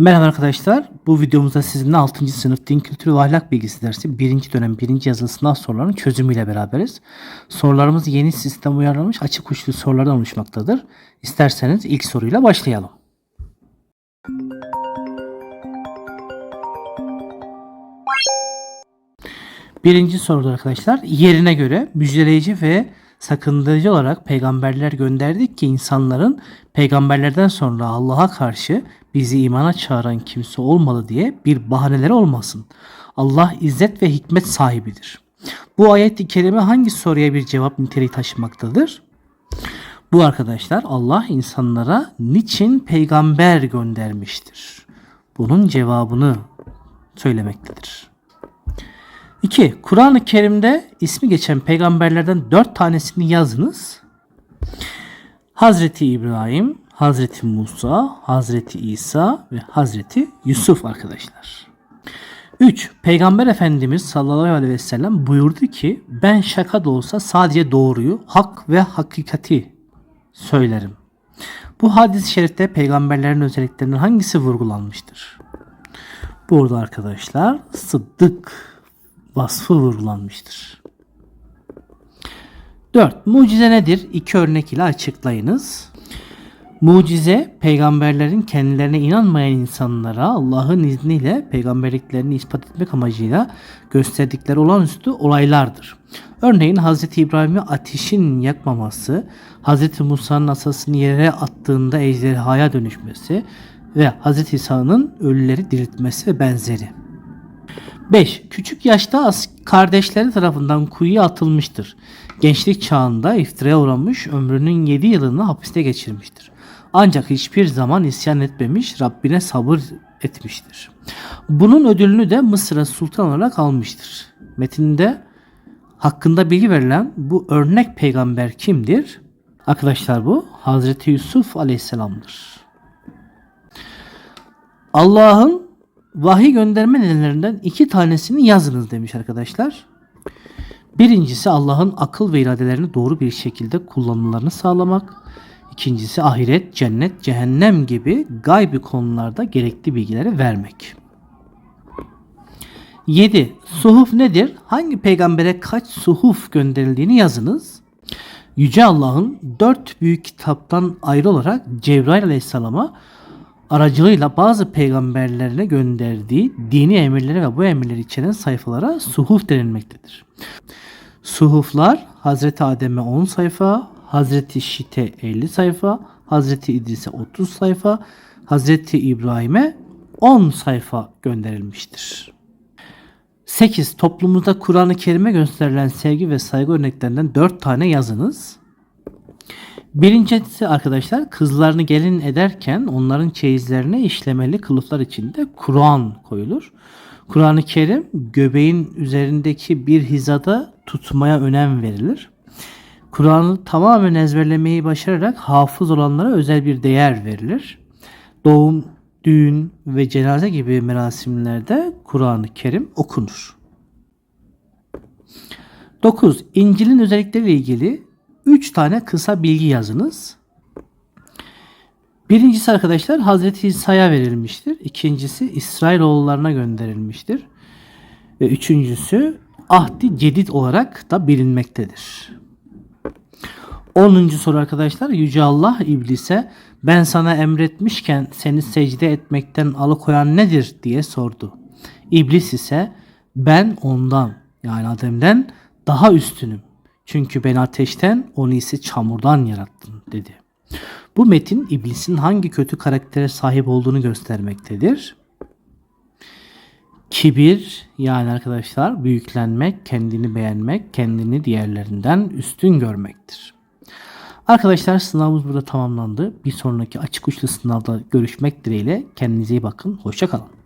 Merhaba arkadaşlar. Bu videomuzda sizinle 6. sınıf din kültürü ve ahlak bilgisi dersi 1. dönem 1. yazılı sınav sorularının çözümüyle beraberiz. Sorularımız yeni sistem uyarlanmış açık uçlu sorulardan oluşmaktadır. İsterseniz ilk soruyla başlayalım. Birinci soruda arkadaşlar yerine göre müjdeleyici ve sakındırıcı olarak peygamberler gönderdik ki insanların peygamberlerden sonra Allah'a karşı bizi imana çağıran kimse olmalı diye bir bahaneleri olmasın. Allah izzet ve hikmet sahibidir. Bu ayet-i kerime hangi soruya bir cevap niteliği taşımaktadır? Bu arkadaşlar Allah insanlara niçin peygamber göndermiştir? Bunun cevabını söylemektedir. 2. Kur'an-ı Kerim'de ismi geçen peygamberlerden 4 tanesini yazınız. Hazreti İbrahim, Hazreti Musa, Hazreti İsa ve Hazreti Yusuf arkadaşlar. 3. Peygamber Efendimiz sallallahu aleyhi ve sellem buyurdu ki ben şaka da olsa sadece doğruyu, hak ve hakikati söylerim. Bu hadis-i şerifte peygamberlerin özelliklerinden hangisi vurgulanmıştır? Burada arkadaşlar sıddık vasfı vurgulanmıştır. 4. Mucize nedir? İki örnek ile açıklayınız. Mucize peygamberlerin kendilerine inanmayan insanlara Allah'ın izniyle peygamberliklerini ispat etmek amacıyla gösterdikleri olağanüstü olaylardır. Örneğin Hz. İbrahim'i ateşin yakmaması, Hz. Musa'nın asasını yere attığında ejderhaya dönüşmesi ve Hz. İsa'nın ölüleri diriltmesi ve benzeri. 5. Küçük yaşta kardeşleri tarafından kuyuya atılmıştır. Gençlik çağında iftiraya uğramış, ömrünün 7 yılını hapiste geçirmiştir. Ancak hiçbir zaman isyan etmemiş, Rabbine sabır etmiştir. Bunun ödülünü de Mısır'a sultan olarak almıştır. Metinde hakkında bilgi verilen bu örnek peygamber kimdir? Arkadaşlar bu Hazreti Yusuf Aleyhisselam'dır. Allah'ın vahiy gönderme nedenlerinden iki tanesini yazınız demiş arkadaşlar. Birincisi Allah'ın akıl ve iradelerini doğru bir şekilde kullanmalarını sağlamak. İkincisi ahiret, cennet, cehennem gibi gaybi konularda gerekli bilgileri vermek. 7. Suhuf nedir? Hangi peygambere kaç suhuf gönderildiğini yazınız. Yüce Allah'ın dört büyük kitaptan ayrı olarak Cebrail aleyhisselama aracılığıyla bazı peygamberlerine gönderdiği dini emirleri ve bu emirleri içeren sayfalara suhuf denilmektedir. Suhuflar Hazreti Adem'e 10 sayfa, Hazreti Şit'e 50 sayfa, Hazreti İdris'e 30 sayfa, Hazreti İbrahim'e 10 sayfa gönderilmiştir. 8. Toplumumuzda Kur'an-ı Kerim'e gösterilen sevgi ve saygı örneklerinden 4 tane yazınız. Birincisi arkadaşlar kızlarını gelin ederken onların çeyizlerine işlemeli kılıflar içinde Kur'an koyulur. Kur'an-ı Kerim göbeğin üzerindeki bir hizada tutmaya önem verilir. Kur'an'ı tamamen ezberlemeyi başararak hafız olanlara özel bir değer verilir. Doğum, düğün ve cenaze gibi merasimlerde Kur'an-ı Kerim okunur. 9. İncil'in özellikleriyle ilgili 3 tane kısa bilgi yazınız. Birincisi arkadaşlar Hazreti İsa'ya verilmiştir. İkincisi İsrailoğullarına gönderilmiştir. Ve üçüncüsü Ahdi Cedid olarak da bilinmektedir. 10. soru arkadaşlar Yüce Allah iblise ben sana emretmişken seni secde etmekten alıkoyan nedir diye sordu. İblis ise ben ondan yani Adem'den daha üstünüm. Çünkü ben ateşten onu ise çamurdan yarattım dedi. Bu metin iblisin hangi kötü karaktere sahip olduğunu göstermektedir. Kibir yani arkadaşlar büyüklenmek, kendini beğenmek, kendini diğerlerinden üstün görmektir. Arkadaşlar sınavımız burada tamamlandı. Bir sonraki açık uçlu sınavda görüşmek dileğiyle. Kendinize iyi bakın. Hoşçakalın.